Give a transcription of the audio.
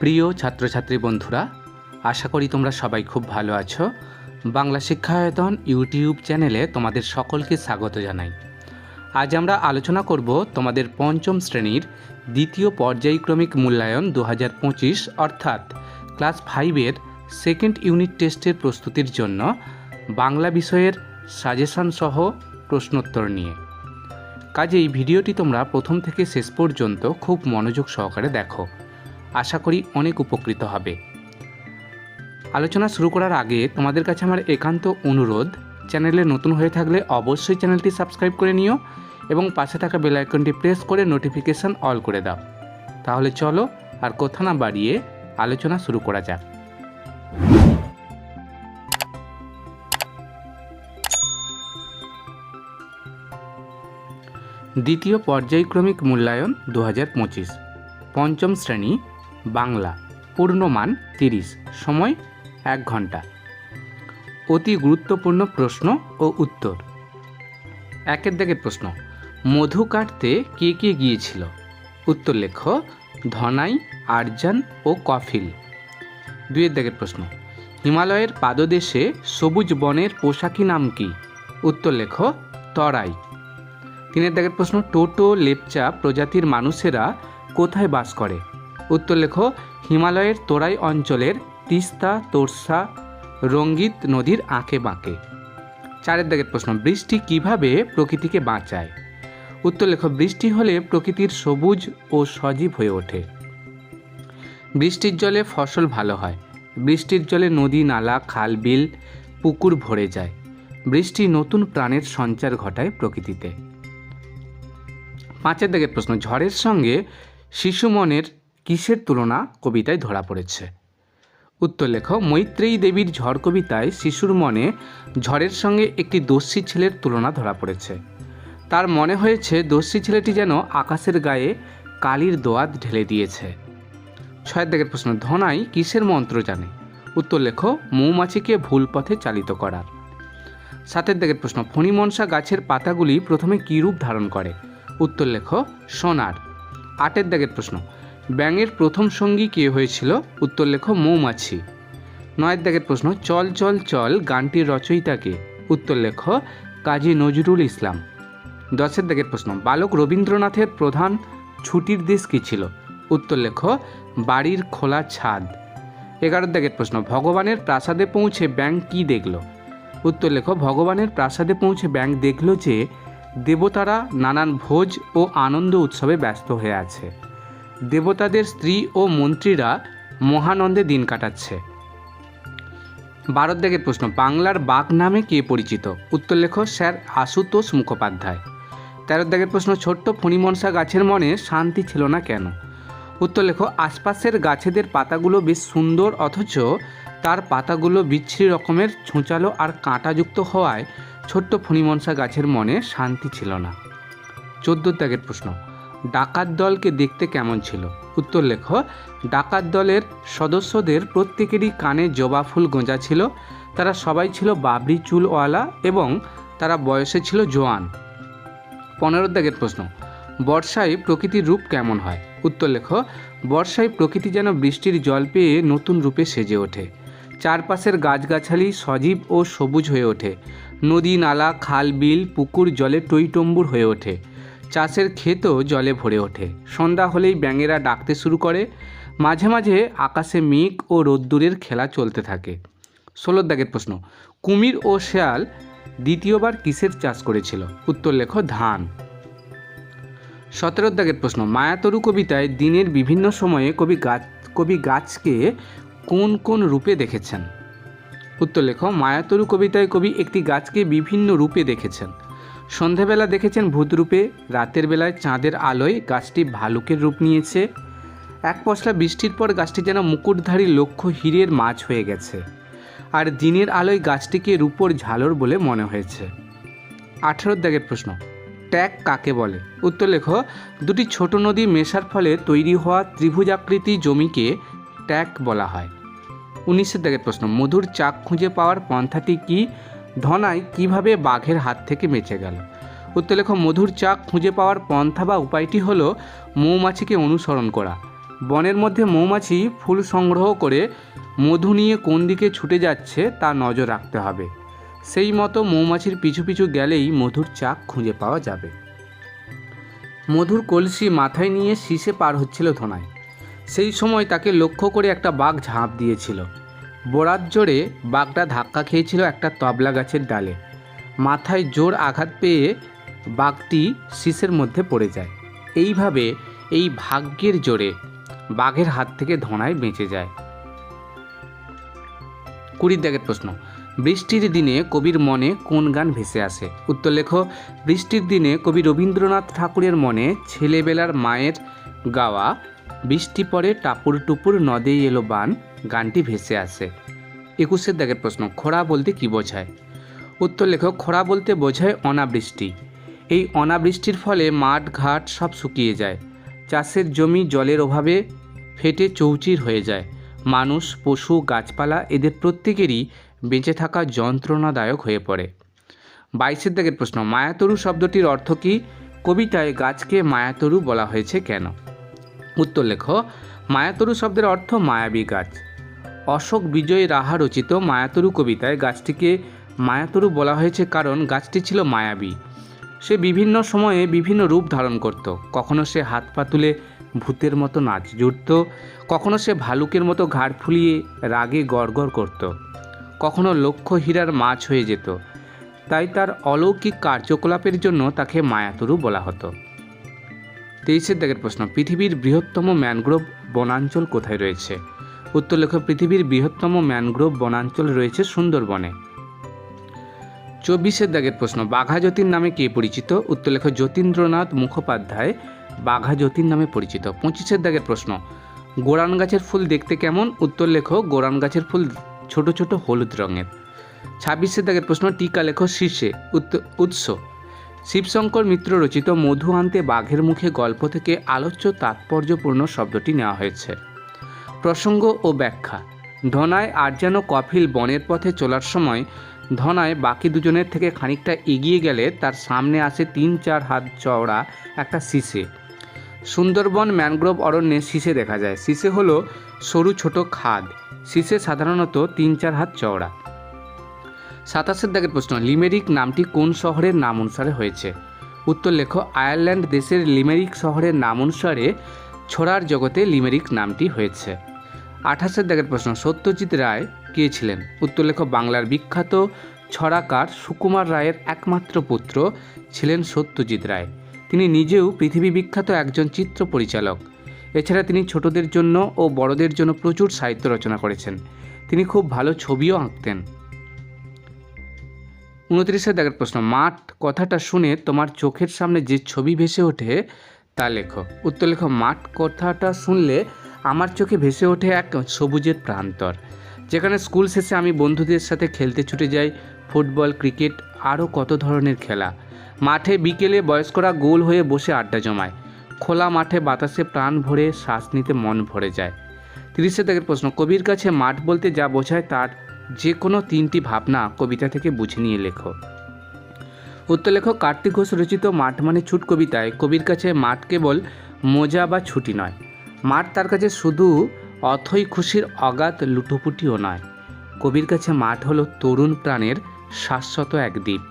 প্রিয় ছাত্রছাত্রী বন্ধুরা, আশা করি তোমরা সবাই খুব ভালো আছো। বাংলা শিক্ষায়তন ইউটিউব চ্যানেলে তোমাদের সকলকে স্বাগত জানাই। আজ আমরা আলোচনা করব তোমাদের পঞ্চম শ্রেণির দ্বিতীয় পর্যায়ক্রমিক মূল্যায়ন দু পঁচিশ, অর্থাৎ ক্লাস ফাইভের সেকেন্ড ইউনিট টেস্টের প্রস্তুতির জন্য বাংলা বিষয়ের সাজেশন সহ প্রশ্নোত্তর নিয়ে। কাজেই ভিডিওটি তোমরা প্রথম থেকে শেষ পর্যন্ত খুব মনোযোগ সহকারে দেখো। আশা করি অনেক উপকৃত হবে। আলোচনা শুরু করার আগে তোমাদের কাছে আমার একান্ত অনুরোধ, চ্যানেলে নতুন হয়ে থাকলে অবশ্যই চ্যানেলটি সাবস্ক্রাইব করে নিও এবং পাশে থাকা বেল আইকনটি প্রেস করে নোটিফিকেশন অল করে দাও। তাহলে চলো আর কথা না বাড়িয়ে আলোচনা শুরু করা যাক। দ্বিতীয় পর্যায়ক্রমিক মূল্যায়ন দু পঞ্চম শ্রেণি বাংলা, পূর্ণমান তিরিশ, সময় এক ঘণ্টা। অতি গুরুত্বপূর্ণ প্রশ্ন ও উত্তর। একের দাগের প্রশ্ন, মধু কাটতে কে কে গিয়েছিল? উত্তর লেখ, ধনাই আরজান ও কফিল। দুইয়ের দাগের প্রশ্ন, হিমালয়ের পাদদেশে সবুজ বনের পোশাকি নাম কি? উত্তর লেখ, তরাই। তিনের দাগের প্রশ্ন, টোটো, লেপচা প্রজাতির মানুষেরা কোথায় বাস করে? উত্তর লেখ, হিমালয়ের তোরাই অঞ্চলের তিস্তা, তোরসা, রঙ্গিত নদীর আঁকে বাঁকে। চারের দাগের প্রশ্ন, বৃষ্টি কীভাবে প্রকৃতিকে বাঁচায়? উত্তর লেখ, বৃষ্টি হলে প্রকৃতির সবুজ ও সজীব হয়ে ওঠে। বৃষ্টির জলে ফসল ভালো হয়। বৃষ্টির জলে নদী, নালা, খাল, বিল, পুকুর ভরে যায়। বৃষ্টি নতুন প্রাণের সঞ্চার ঘটায় প্রকৃতিতে। পাঁচের দাগের প্রশ্ন, ঝড়ের সঙ্গে শিশু মনের কিসের তুলনা কবিতায় ধরা পড়েছে? উত্তর লেখ, মৈত্রেয়ী দেবীর ঝড় কবিতায় শিশুর মনে ঝড়ের সঙ্গে একটি দস্যি ছেলের তুলনা ধরা পড়েছে। তার মনে হয়েছে দস্যি ছেলেটি যেন আকাশের গায়ে কালির দোয়াত ঢেলে দিয়েছে। ছয়ের দাগের প্রশ্ন, ধনাই কিসের মন্ত্র জানে? উত্তর লেখ, মৌমাছিকে ভুল পথে চালিত করার। সাতের দাগের প্রশ্ন, ফণিমনসা গাছের পাতাগুলি প্রথমে কী রূপ ধারণ করে? উত্তর লেখ, সোনার। আটের দাগের প্রশ্ন ব্যাঙের প্রথম সঙ্গী কে হয়েছিল? উত্তর লেখ মৌমাছি। নয়ের দাগের প্রশ্ন, চল চল চল, গানটির রচয়িতাকে উত্তর লেখ, কাজী নজরুল ইসলাম। দশের দাগের প্রশ্ন, বালক রবীন্দ্রনাথের প্রধান ছুটির দেশ কী ছিল? উত্তর লেখ, বাড়ির খোলা ছাদ। এগারোর দাগের প্রশ্ন, ভগবানের প্রাসাদে পৌঁছে ব্যাং কী দেখল? উত্তর লেখ, ভগবানের প্রাসাদে পৌঁছে ব্যাং দেখল যে দেবতারা নানান ভোজ ও আনন্দ উৎসবে ব্যস্ত হয়ে আছে। দেবতাদের স্ত্রী ও মন্ত্রীরা মহানন্দে দিন কাটাচ্ছে। ভারতদাগের প্রশ্ন, বাংলার বাঘ নামে কে পরিচিত? উত্তর লেখ, স্যার আশুতোষ মুখোপাধ্যায়। তেরো দাগের প্রশ্ন, ছোট্ট ফণিমনসা গাছের মনে শান্তি ছিল না কেন? উত্তর লেখ, আশপাশের গাছেদের পাতাগুলো বেশ সুন্দর, অথচ তার পাতাগুলো বিচ্ছিরি রকমের, ছুঁচালো আর কাঁটাযুক্ত হওয়ায় ছোট্ট ফণিমনসা গাছের মনে শান্তি ছিল না। চোদ্দ দাগের প্রশ্ন ডাকাত দলকে দেখতে কেমন ছিল? উত্তর লেখ, ডাকাত দলের সদস্যদের প্রত্যেকেরই কানে জবা ফুল গোঁজা ছিল। তারা সবাই ছিল বাবরি চুলওয়ালা এবং তারা বয়সে ছিল জোয়ান। পনেরো দাগের প্রশ্ন, বর্ষায় প্রকৃতির রূপ কেমন হয়? উত্তর লেখ, বর্ষায় প্রকৃতি যেন বৃষ্টির জল পেয়ে নতুন রূপে সেজে ওঠে। চারপাশের গাছগাছালি সজীব ও সবুজ হয়ে ওঠে। নদী নালা, খাল, বিল, পুকুর, জলে টইটম্বুর হয়ে ওঠে। চাষের ক্ষেতও জলে ভরে ওঠে। সন্ধ্যা হলেই ব্যাঙেরা ডাকতে শুরু করে। মাঝে মাঝে আকাশে মেঘ ও রোদ্দুরের খেলা চলতে থাকে। ষোলোর দাগের প্রশ্ন, কুমির ও শেয়াল দ্বিতীয়বার কিসের চাষ করেছিল? উত্তর লেখ, ধান। সতেরো দাগের প্রশ্ন, মায়াতরু কবিতায় দিনের বিভিন্ন সময়ে কবি গাছ, কবি গাছকে কোন কোন রূপে দেখেছেন? উত্তর লেখ, মায়াতরু কবিতায় কবি একটি গাছকে বিভিন্ন রূপে দেখেছেন। সন্ধেবেলা দেখেছেন ভূতরূপে, রাতের বেলায় চাঁদের আলোয় গাছটি ভালুকের রূপ নিয়েছে। এক পশলা বৃষ্টির পর গাছটি যেন মুকুটধারী লক্ষ্য হীরের মাছ হয়ে গেছে। আর দিনের আলোয় গাছটিকে রূপোর ঝালর বলে মনে হয়েছে। আঠেরোর দাগের প্রশ্ন, ট্যাগ কাকে বলে? উত্তর লেখ, দুটি ছোট নদী মেশার ফলে তৈরি হওয়া ত্রিভুজাকৃতি জমিকে ট্যাগ বলা হয়। উনিশের দাগের প্রশ্ন, মধুর চাক খুঁজে পাওয়ার পন্থাটি কি? ধনাই কীভাবে বাঘের হাত থেকে বেঁচে গেল? উত্তর মধুর চাক খুঁজে পাওয়ার পন্থা বা উপায়টি হলো মৌমাছিকে অনুসরণ করা। বনের মধ্যে মৌমাছি ফুল সংগ্রহ করে মধু নিয়ে কোন দিকে ছুটে যাচ্ছে তা নজর রাখতে হবে। সেই মতো মৌমাছির পিছু পিছু গেলেই মধুর চাক খুঁজে পাওয়া যাবে। মধুর কলসি মাথায় নিয়ে শীষে পার হচ্ছিল ধনায় সেই সময় তাকে লক্ষ্য করে একটা বাঘ ঝাঁপ দিয়েছিল। বোড়ার জোরে বাঘটা ধাক্কা খেয়েছিল একটা তবলা গাছের ডালে। মাথায় জোর আঘাত পেয়ে বাঘটি শীষের মধ্যে পড়ে যায়। এইভাবে এই ভাগ্যের জোরে বাঘের হাত থেকে ধনায় বেঁচে যায়। কুড়ির দাগের প্রশ্ন, বৃষ্টির দিনে কবির মনে কোন গান ভেসে আসে? উত্তর লেখো, বৃষ্টির দিনে কবি রবীন্দ্রনাথ ঠাকুরের মনে ছেলেবেলার মায়ের গাওয়া, বৃষ্টি পড়ে টাপুর টুপুর নদে এলো বান গানটি ভেসে আসে। একুশের দাগের প্রশ্ন খরা বলতে কি বোঝায়? উত্তর লেখক খরা বলতে বোঝায় অনাবৃষ্টি। এই অনাবৃষ্টির ফলে মাঠ, ঘাট সব শুকিয়ে যায়। চাষের জমি জলের অভাবে ফেটে চৌচির হয়ে যায়। মানুষ, পশু, গাছপালা এদের প্রত্যেকেরই বেঁচে থাকা যন্ত্রণাদায়ক হয়ে পড়ে। বাইশের দাগের প্রশ্ন, মায়াতরু শব্দটির অর্থ কী? কবিতায় গাছকে মায়াতরু বলা হয়েছে কেন? উত্তর লেখো, মায়াতরু শব্দের অর্থ মায়াবী গাছ। অশোক বিজয় রাহা রচিত মায়াতরু কবিতায় গাছটিকে মায়াতরু বলা হয়েছে কারণ গাছটি ছিল মায়াবী। সে বিভিন্ন সময়ে বিভিন্ন রূপ ধারণ করত। কখনো সে হাত পা তুলে ভূতের মতো নাচ জুড়ত, কখনো সে ভালুকের মতো ঘাড় ফুলিয়ে রাগে গড়গড় করত। কখনো লক্ষ্য হীরার মাছ হয়ে যেত। তাই তার অলৌকিক কার্যকলাপের জন্য তাকে মায়াতরু বলা হতো। তেইশের দাগের প্রশ্ন, পৃথিবীর বৃহত্তম ম্যানগ্রোভ বনাঞ্চল কোথায় রয়েছে? উত্তর লেখ পৃথিবীর বৃহত্তম ম্যানগ্রোভ বনাঞ্চল রয়েছে সুন্দরবনে। চব্বিশের দাগের প্রশ্ন, বাঘা যতীন নামে কে পরিচিত? উত্তর লেখ যতীন্দ্রনাথ মুখোপাধ্যায়, বাঘা যতীন নামে পরিচিত। পঁচিশের দাগের প্রশ্ন, গোরান গাছের ফুল দেখতে কেমন? উত্তর লেখ গোরান গাছের ফুল ছোট ছোট হলুদ রঙের। ছাব্বিশের দাগের প্রশ্ন, টিকা লেখ শীর্ষে উৎস। শিবশঙ্কর মিত্র রচিত মধু আনতে বাঘের মুখে গল্প থেকে আলোচ্য তাৎপর্যপূর্ণ শব্দটি নেওয়া হয়েছে। প্রসঙ্গ ও ব্যাখ্যা। ধনায় আর যেন কফিল বনের পথে চলার সময়, ধনায় বাকি দুজনের থেকে খানিকটা এগিয়ে গেলে তার সামনে আসে তিন চার হাত চওড়া একটা শিশে সুন্দরবন ম্যানগ্রোভ অরণ্যে শিশে দেখা যায়। শিশে হলো সরু ছোট খাদ। শিশে সাধারণত তিন চার হাত চওড়া। সাতাশের দাগের প্রশ্ন, লিমেরিক নামটি কোন শহরের নাম অনুসারে হয়েছে? উত্তর লেখ, আয়ারল্যান্ড দেশের লিমেরিক শহরের নাম অনুসারে ছোড়ার জগতে লিমেরিক নামটি হয়েছে। আঠাশের দাগের প্রশ্ন, সত্যজিৎ রায় কে ছিলেন? উত্তর লেখ বাংলার বিখ্যাত ছড়াকার সুকুমার রায়ের একমাত্র পুত্র ছিলেন সত্যজিৎ রায়। তিনি নিজেও পৃথিবী বিখ্যাত একজন চিত্র পরিচালক। এছাড়া তিনি ছোটদের জন্য ও বড়দের জন্য প্রচুর সাহিত্য রচনা করেছেন। তিনি খুব ভালো ছবিও আঁকতেন। উনত্রিশের দাগের প্রশ্ন, মাঠ কথাটা শুনে তোমার চোখের সামনে যে ছবি ভেসে ওঠে তা লেখো। উত্তর লেখো মাঠ কথাটা শুনলে আমার চোখে ভেসে ওঠে এক সবুজের প্রান্তর। যেখানে স্কুল শেষে আমি বন্ধুদের সাথে খেলতে ছুটে যাই, ফুটবল, ক্রিকেট, আরও কত ধরনের খেলা। মাঠে বিকেলে বয়স্করা গোল হয়ে বসে আড্ডা জমায়। খোলা মাঠে বাতাসে প্রাণ ভরে শ্বাস নিতে মন ভরে যায়। তিরিশের দাগের প্রশ্ন, কবির কাছে মাঠ বলতে যা বোঝায় তার যে কোনো তিনটি ভাবনা কবিতা থেকে বুঝে নিয়ে লেখো। উত্তর লেখক কার্তিক ঘোষ রচিত মাঠ মানে ছুট কবিতায় কবির কাছে মাঠ কেবল মোজা বা ছুটি নয়। মাঠ তার কাছে শুধু অথই খুশির অগাধ লুটোপুটিও নয়। কবির কাছে মাঠ হলো তরুণ প্রাণের শাশ্বত এক দ্বীপ